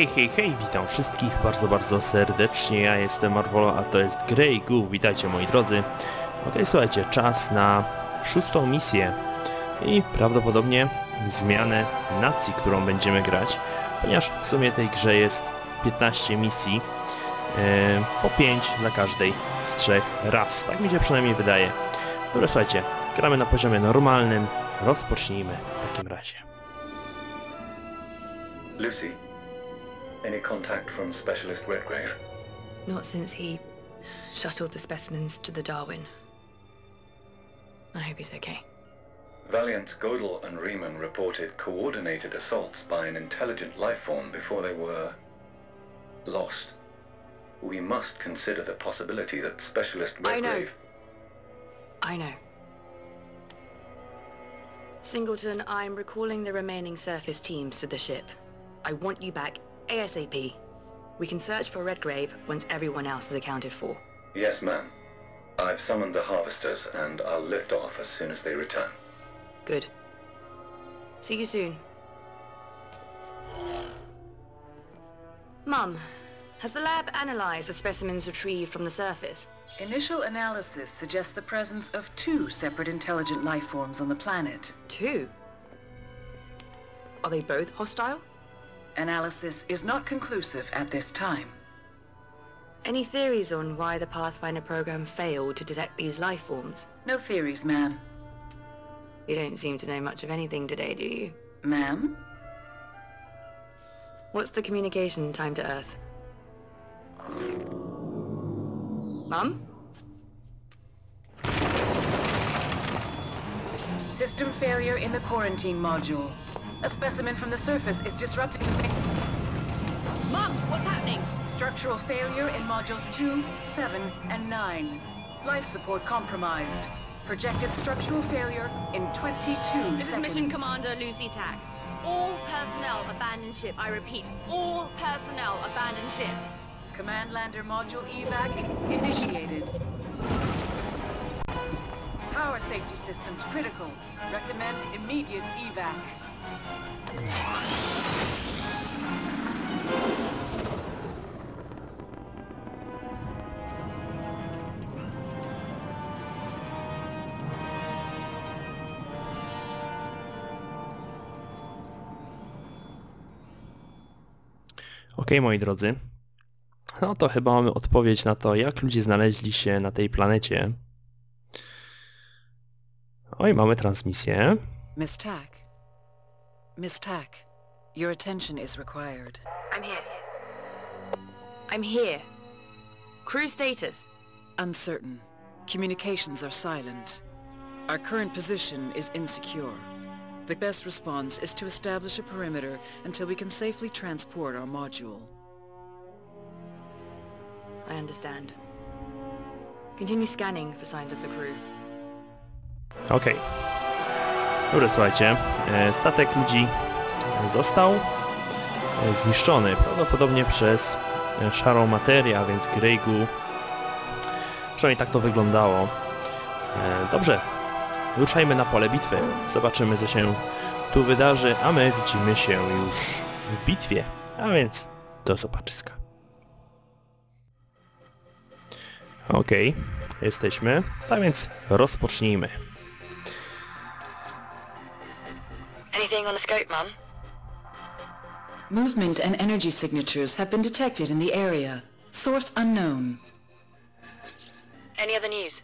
Hej, hej, hej, witam wszystkich bardzo, bardzo serdecznie. Ja jestem Marvolo, a to jest Grey Goo. Witajcie moi drodzy. Ok, słuchajcie, czas na szóstą misję i prawdopodobnie zmianę nacji, którą będziemy grać, ponieważ w sumie tej grze jest 15 misji, e, po 5 dla każdej z trzech raz. Tak mi się przynajmniej wydaje. Dobra, słuchajcie, gramy na poziomie normalnym. Rozpocznijmy w takim razie. Lucy, any contact from Specialist Redgrave? Not since he shuttled the specimens to the Darwin. I hope he's okay. Valiant, Godel, and Riemann reported coordinated assaults by an intelligent life form before they were... lost. We must consider the possibility that Specialist Redgrave... I know. I know. Singleton, I'm recalling the remaining surface teams to the ship. I want you back ASAP. We can search for Redgrave once everyone else is accounted for. Yes, ma'am. I've summoned the harvesters, and I'll lift off as soon as they return. Good. See you soon. Mum, has the lab analyzed the specimens retrieved from the surface? Initial analysis suggests the presence of two separate intelligent life forms on the planet. Two. Are they both hostile? Analysis is not conclusive at this time. Any theories on why the Pathfinder program failed to detect these life forms? No theories, ma'am. You don't seem to know much of anything today, do you? Ma'am? What's the communication time to Earth? Mum? System failure in the quarantine module. A specimen from the surface is disrupting the Mum, what's happening? structural failure in modules 2, 7, and 9. Life support compromised. Projected structural failure in 22 This is. Mission Commander Lucy Tack. All personnel abandon ship. I repeat, all personnel abandon ship. Command lander module evac initiated. Power safety systems critical. Recommend immediate evac. Ok, moi drodzy. No to chyba mamy odpowiedź na to, jak ludzie znaleźli się na tej planecie. Oj, mamy transmisję. Miss Tack. Miss Tack, your attention is required. I'm here. I'm here. Crew status. Uncertain. Communications are silent. Our current position is insecure. The best response is to establish a perimeter until we can safely transport our module. I understand. Continue scanning for signs of the crew. Okej. Dobra, słuchajcie. e, Statek ludzi został e, zniszczony, prawdopodobnie przez e, szarą materię, a więc Greygu. Przynajmniej tak to wyglądało. Dobrze, ruszajmy na pole bitwy. Zobaczymy, co się tu wydarzy, a my widzimy się już w bitwie. A więc do zobaczyska. Okej, jesteśmy. Tak więc rozpocznijmy. Anything on the scope, Mum? Movement and energy signatures have been detected in the area. Source unknown. Any other news?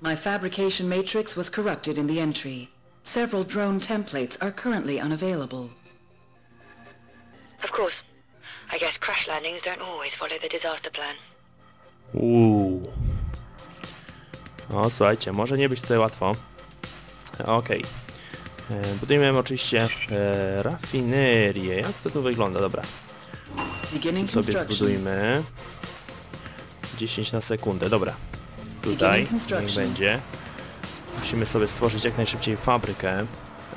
My fabrication matrix was corrupted in the entry. Several drone templates are currently unavailable. Of course. I guess crash landings don't always follow the disaster plan. Uuu. No słuchajcie, może nie być tutaj łatwo. Okej. E, Budujemy oczywiście e, rafinerię. Jak to tu wygląda? Dobra. Sobie zbudujmy. 10 na sekundę, dobra. Tutaj niech będzie. Musimy sobie stworzyć jak najszybciej fabrykę,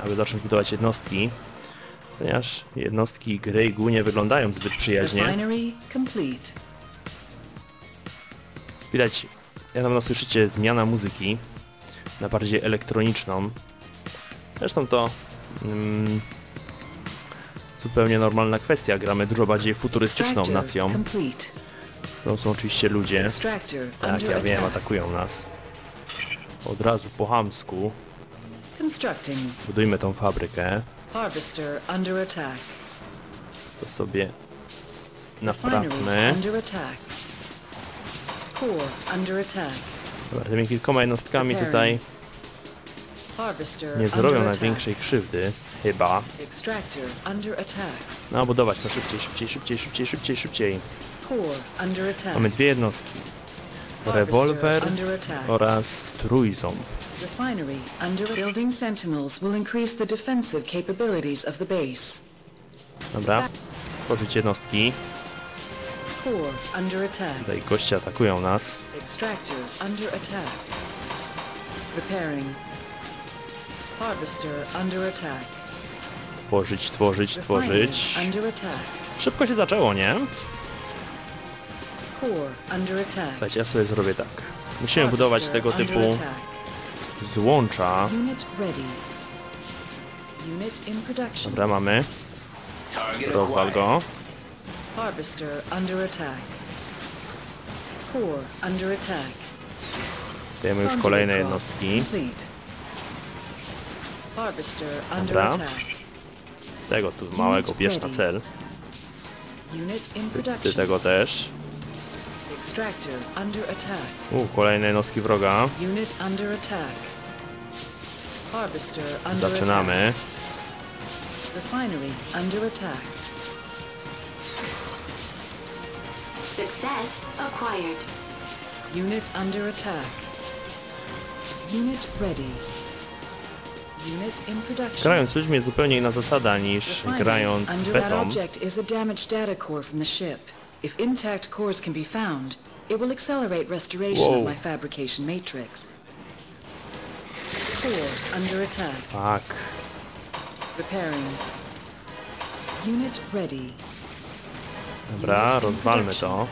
aby zacząć budować jednostki. Ponieważ jednostki gry i nie wyglądają zbyt przyjaźnie. Widać, jak na pewno słyszycie, zmiana muzyki na bardziej elektroniczną. Zresztą to mm, zupełnie normalna kwestia. Gramy dużo bardziej futurystyczną nacją, którą są oczywiście ludzie. Tak, ja wiem, atakują nas. Od razu po Constructing. budujmy tą fabrykę. To sobie naprawmy. Dobra, tymi kilkoma jednostkami tutaj nie zrobią największej krzywdy. Chyba. No, budować to szybciej, szybciej, szybciej, szybciej, szybciej, szybciej. Mamy dwie jednostki. Rewolwer oraz trójząb. Refinery under building sentinels will increase the defensive capabilities of the base. Dobra. Tworzyć jednostki. Tutaj goście atakują nas. Extractor under attack. Repairing. Harvester under attack. Tworzyć, tworzyć, tworzyć. Szybko się zaczęło, nie? Słuchajcie, ja sobie zrobię tak. Musimy budować tego typu złącza. Dobra, mamy. Rozwal go. Dajemy już kolejne jednostki. Complete. Harvester under Dobra. attack. Tego tu małego bierz na cel. Unit in Ty production. tego też. Extractor under attack. U, kolejne jednostki wroga. Unit under attack. Harvester under Zaczynamy. attack. Refinery under attack. Success acquired. Unit under attack. Unit ready. Unit in production. Grając z ludźmi jest zupełnie inna zasada niż grając z under that betą. object is a damaged data core from the ship. If intact cores can be found, it will accelerate restoration Whoa. of my fabrication matrix. Core under attack. Tak. Repairing. Unit ready. Dobra, rozwalmy to.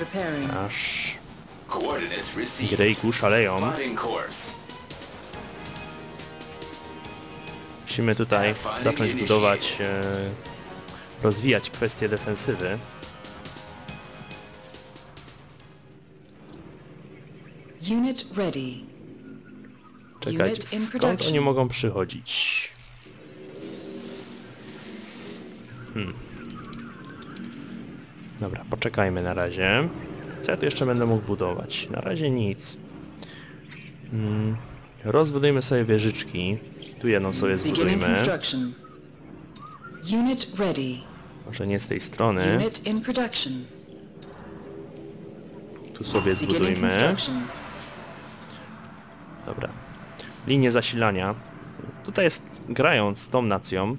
Repairing. Aż Coordinates received. Greyku szaleją. Plotting course. Musimy tutaj zacząć budować, e, rozwijać kwestie defensywy. Unit ready. Czekajcie, skąd oni mogą przychodzić? Hmm. Dobra, poczekajmy na razie. Co ja tu jeszcze będę mógł budować? Na razie nic. Hmm. Rozbudujmy sobie wieżyczki. Tu jedną sobie zbudujmy. Może nie z tej strony. Tu sobie zbudujmy. Dobra. Linie zasilania. Tutaj jest, grając tą nacją,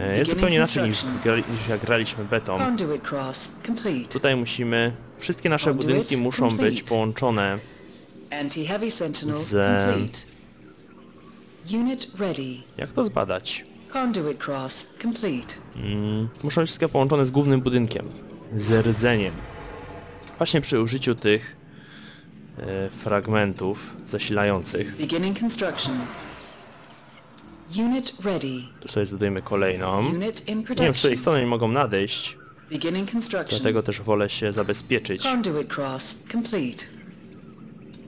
e, jest zupełnie inaczej niż, niż jak graliśmy betą. Tutaj musimy, wszystkie nasze budynki muszą być połączone Z-. Unit ready. Jak to zbadać? Conduit cross complete. Mm, muszą być wszystkie połączone z głównym budynkiem. Z rdzeniem. Właśnie przy użyciu tych e, fragmentów zasilających. Beginning construction. Unit ready. Tu sobie zbudujemy kolejną. Unit in Nie wiem, z production. której strony mogą nadejść, Beginning construction. dlatego też wolę się zabezpieczyć. Conduit cross complete.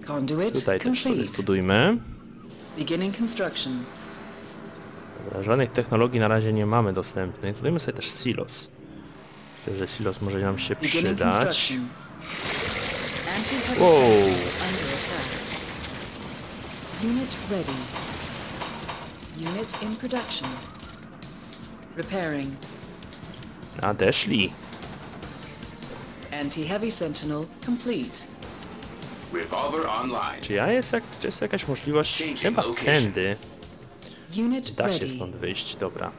Conduit Tutaj też sobie zbudujmy. Beginning construction. Dobra, żadnych technologii na razie nie mamy dostępnych. Zbudujmy sobie też silos. Myślę, że silos może nam się przydać. attack. Unit ready. Unit in production. Repairing. Nadeszli. Anti-heavy sentinel complete. Revolver online. Czy ja jest, jak, jest jakaś możliwość? Chyba tędy da się stąd wyjść. Dobra.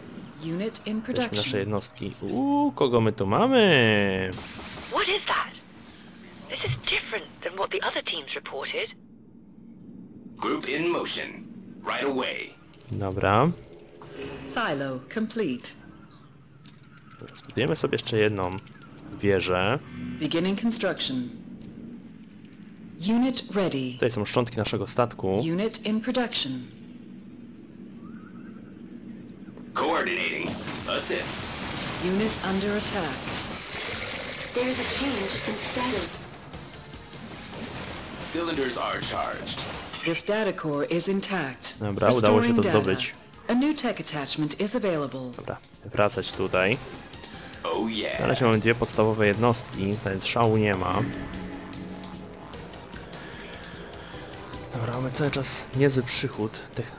Unit in Weźmy nasze jednostki. Uuu, kogo my tu mamy? What is that? This is different than what the other teams reported. Group in motion. Right away. Dobra. Silo complete. Dobra, Zbudujemy sobie jeszcze jedną wieżę. Beginning construction. Unit ready. Tutaj są szczątki naszego statku. Unit in production. Coordinating. Assist. Unit under attack. There is a change in status. Cylinders are charged. This data core is intact. Dobra, udało się to zdobyć. A new tech attachment is available. Dobra, wracać tutaj. Oh Na yeah. razie mamy dwie podstawowe jednostki, więc szału nie ma. Dobra, mamy cały czas niezły przychód. Tych...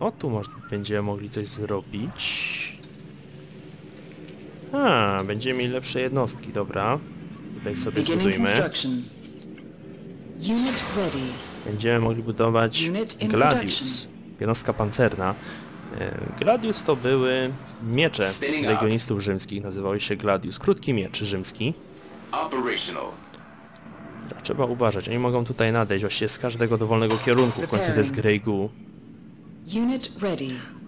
O, tu może, będziemy mogli coś zrobić. A, będziemy mieli lepsze jednostki, dobra. Tutaj sobie zbudujmy. Będziemy mogli budować Gladius. Jednostka pancerna. E, Gladius to były miecze legionistów rzymskich, nazywały się Gladius. Krótki miecz rzymski. Operational. Trzeba uważać, oni mogą tutaj nadejść właściwie z każdego dowolnego kierunku. W końcu to jest Grey Goo,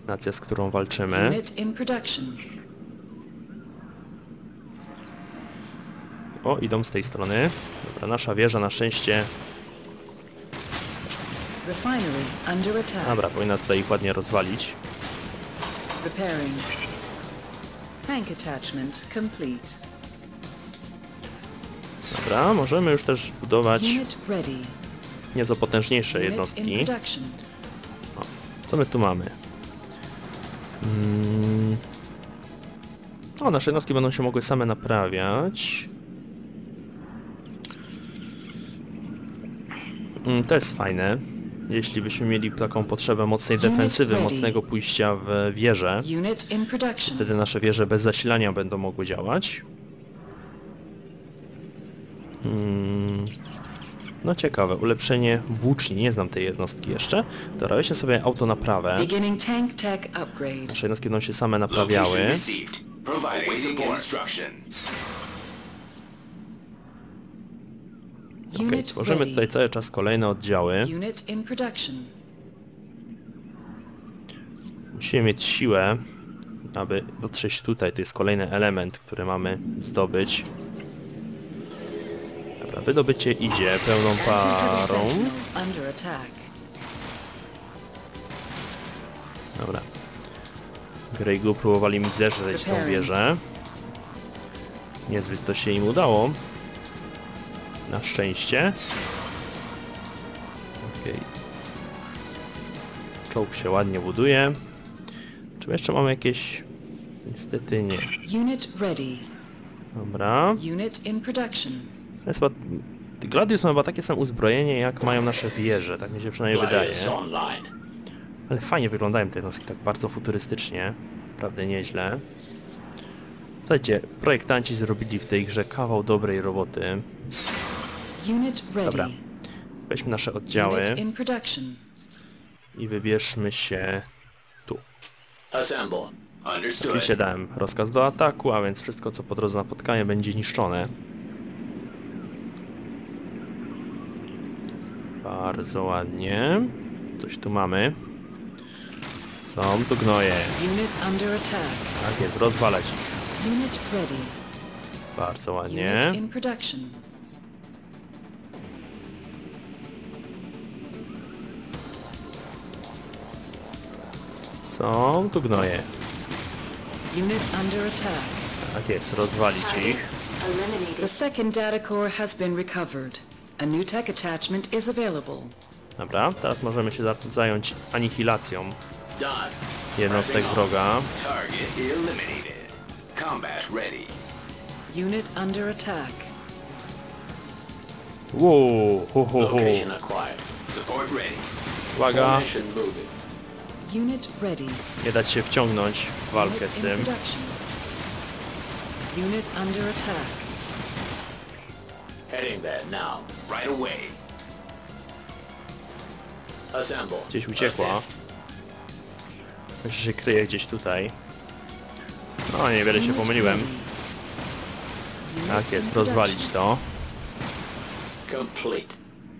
nacja z którą walczymy. O, idą z tej strony. Dobra, nasza wieża na szczęście... Dobra, powinna tutaj ich ładnie rozwalić. Repairing. Tank attachment complete. Dobra, możemy już też budować nieco potężniejsze jednostki. production. Co my tu mamy? Mm. O, nasze jednostki będą się mogły same naprawiać. Mm, to jest fajne. Jeśli byśmy mieli taką potrzebę mocnej defensywy, mocnego pójścia w production. wtedy nasze wieże bez zasilania będą mogły działać. Mm. No ciekawe, ulepszenie włóczni, nie znam tej jednostki jeszcze. Dobra, weźmy sobie tech upgrade. Nasze jednostki będą się same naprawiały. Unit tworzymy tutaj cały czas kolejne oddziały. Musimy mieć siłę, aby dotrzeć tutaj. To jest kolejny element, który mamy zdobyć. Wydobycie idzie pełną parą. Dobra. Greygu próbowali mi zeżreć tą wieżę. Niezbyt to się im udało. Na szczęście. Okej. Czołg się ładnie buduje. Czy jeszcze mamy jakieś... Niestety nie. Unit ready. Dobra. Unit in production. To jest chyba... Gladius ma chyba takie samo uzbrojenie, jak mają nasze wieże. Tak mi się przynajmniej wydaje. Ale fajnie wyglądają te jednostki, tak bardzo futurystycznie. Naprawdę nieźle. Słuchajcie, projektanci zrobili w tej grze kawał dobrej roboty. Dobra. Weźmy nasze oddziały i wybierzmy się tu. Oczywiście dałem rozkaz do ataku, a więc wszystko co po drodze napotkanie będzie niszczone. Bardzo ładnie. Coś tu mamy. Są tu gnoje. Tak jest, rozwalać. Bardzo ładnie. Są tu gnoje. Unit under attack. Tak jest, rozwalić ich. The second data core has been recovered. A new tech attachment is available. Dobra, teraz możemy się za- zająć anihilacją jednostek wroga. Target eliminated. Combat ready. Unit under attack. Wow, hu. Support ready. Uwaga, Unit ready. nie dać się wciągnąć w walkę z in tym. Unit under attack. Heading there now. Right away. Assemble. Gdzieś uciekła. Myślę, że się kryje gdzieś tutaj. No, niewiele się pomyliłem. Tak jest, rozwalić to. Complete.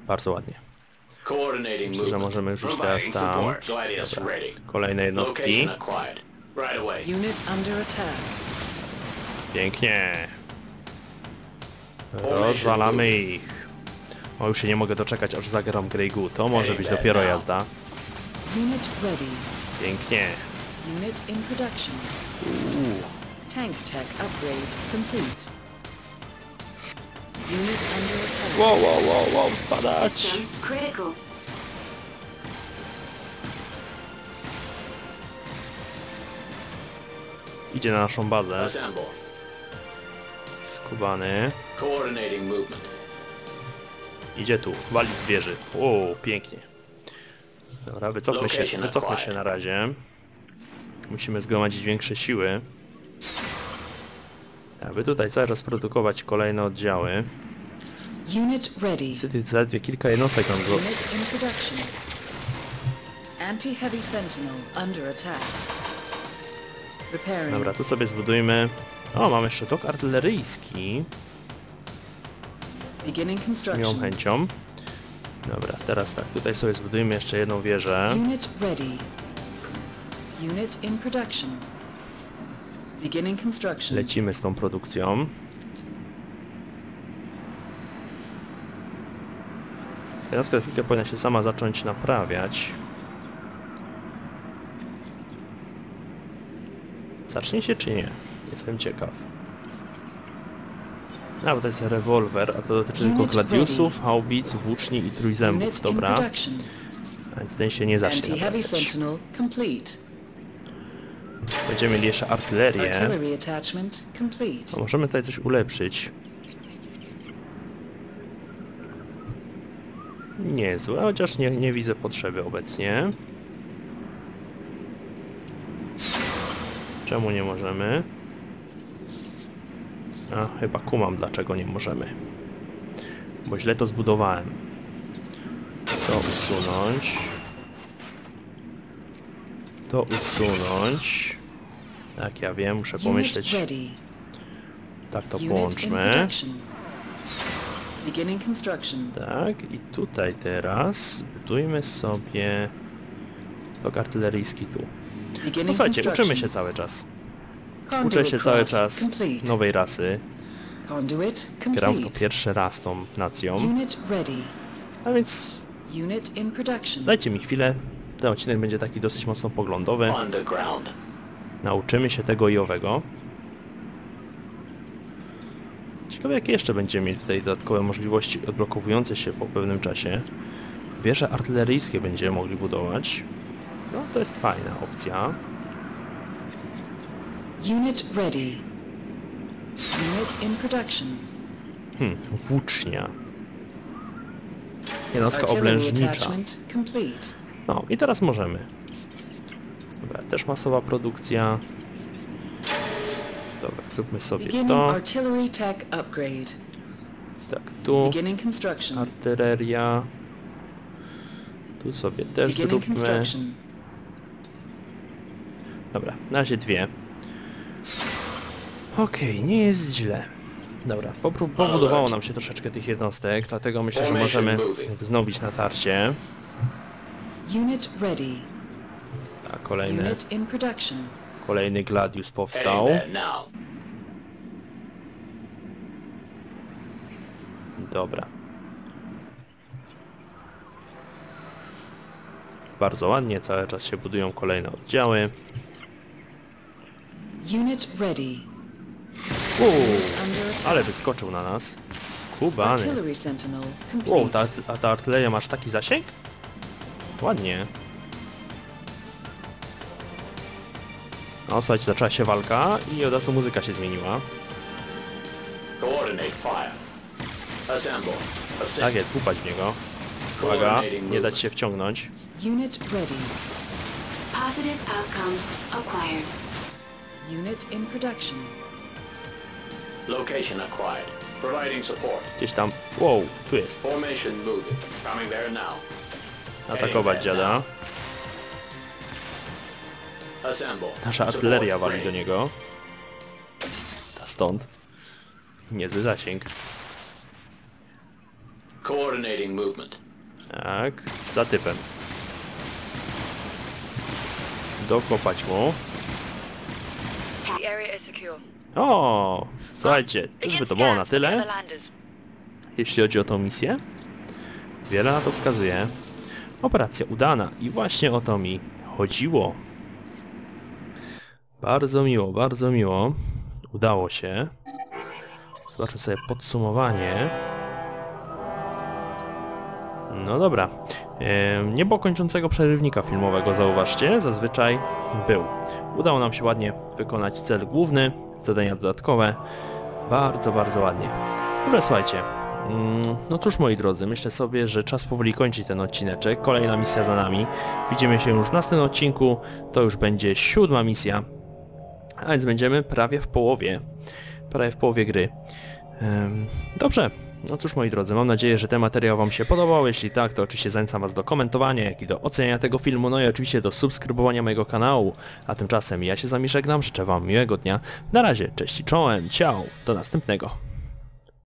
Bardzo ładnie. Myślę, że możemy już iść teraz tam. ready. Kolejne jednostki. Pięknie. Rozwalamy ich. O, już się nie mogę doczekać, aż zagram Grey Goo. To może być dopiero jazda. Unit ready. Pięknie. Unit in production. Tank tech upgrade complete. Unit under attack. Wow, wow, wow, wow, spadać! System critical. Idzie na naszą bazę. Assemble. Skubany. Coordinating movement. Idzie tu, wali zwierzy. O, pięknie. Dobra, wycofmy się, wycofmy się na razie. Musimy zgromadzić większe siły. Aby tutaj cały czas produkować kolejne oddziały. Unit ready. Niestety zaledwie kilka jednostek nam zo- Unit in production. Anti-heavy sentinel under attack. Repairing. Dobra, tu sobie zbudujmy... O, mamy jeszcze tok artyleryjski. Miłą chęcią. Dobra, teraz tak, tutaj sobie zbudujmy jeszcze jedną wieżę. Unit ready. Unit in production. Beginning construction. Lecimy z tą produkcją. Teraz chwilkę powinna się sama zacząć naprawiać. Zacznie się czy nie? Jestem ciekaw. A, bo to jest rewolwer, a to dotyczy tylko gladiusów, haubic, włóczni i trójzębów. Dobra, a więc ten się nie zacznie. Będziemy mieli jeszcze artylerię. No, możemy tutaj coś ulepszyć. Niezłe, chociaż nie, nie widzę potrzeby obecnie. Czemu nie możemy? A, chyba kumam dlaczego nie możemy. Bo źle to zbudowałem. To usunąć. To usunąć. Tak, ja wiem, muszę pomyśleć. Tak to połączmy. Tak, i tutaj teraz budujmy sobie tok artyleryjski tu. No słuchajcie, uczymy się cały czas. Uczę się cały czas nowej rasy. Gram w to pierwszy raz tą nacją. A więc dajcie mi chwilę. Ten odcinek będzie taki dosyć mocno poglądowy. Nauczymy się tego i owego. Ciekawe jakie jeszcze będziemy mieli tutaj dodatkowe możliwości odblokowujące się po pewnym czasie. Wieże artyleryjskie będziemy mogli budować. No to jest fajna opcja. Unit ready. Unit in production. Hmm, włócznia. Jednostka oblężnicza. No i teraz możemy. Dobra, też masowa produkcja. Dobra, zróbmy sobie to. Tak, tu artyleria. Tu sobie też zróbmy. Dobra, na razie dwie. Okej, nie jest źle. Dobra, pobudowało nam się troszeczkę tych jednostek, dlatego myślę, że możemy wznowić natarcie. Unit ready. A kolejny, kolejny Gladius powstał. Dobra. Bardzo ładnie, cały czas się budują kolejne oddziały. Unit ready. Attack. ale wyskoczył na nas. Skubany. Wow, ta, a ta artyleria masz taki zasięg? Ładnie. No, słuchajcie, zaczęła się walka i od razu muzyka się zmieniła. Tak jest, łupać w niego. Uwaga, nie dać się wciągnąć. Unit ready. Positive outcome acquired. Unit in production. Location acquired. Providing support. Gdzieś tam... Wow, tu jest. Formation moving. Coming there now. Atakować dziada. Assemble. Nasza artyleria wali do niego. Ta stąd. Niezły zasięg. Coordinating movement. Tak, za typem. Dokopać mu. The area is secure. O, słuchajcie, czyżby to było na tyle, jeśli chodzi o tą misję? Wiele na to wskazuje. Operacja udana i właśnie o to mi chodziło. Bardzo miło, bardzo miło. Udało się. Zobaczmy sobie podsumowanie. No dobra. Nie było kończącego przerywnika filmowego, zauważcie. Zazwyczaj był. Udało nam się ładnie wykonać cel główny, zadania dodatkowe. Bardzo, bardzo ładnie. Dobra, słuchajcie. Mm, No cóż moi drodzy, myślę sobie, że czas powoli kończyć ten odcineczek. Kolejna misja za nami. Widzimy się już w następnym odcinku. To już będzie siódma misja. A więc będziemy prawie w połowie. Prawie w połowie gry. Dobrze. No cóż moi drodzy, mam nadzieję, że ten materiał Wam się podobał. Jeśli tak, to oczywiście zachęcam Was do komentowania, jak i do oceniania tego filmu, no i oczywiście do subskrybowania mojego kanału. A tymczasem ja się z Wami żegnam, życzę Wam miłego dnia. Na razie, cześć i czołem, ciao, do następnego.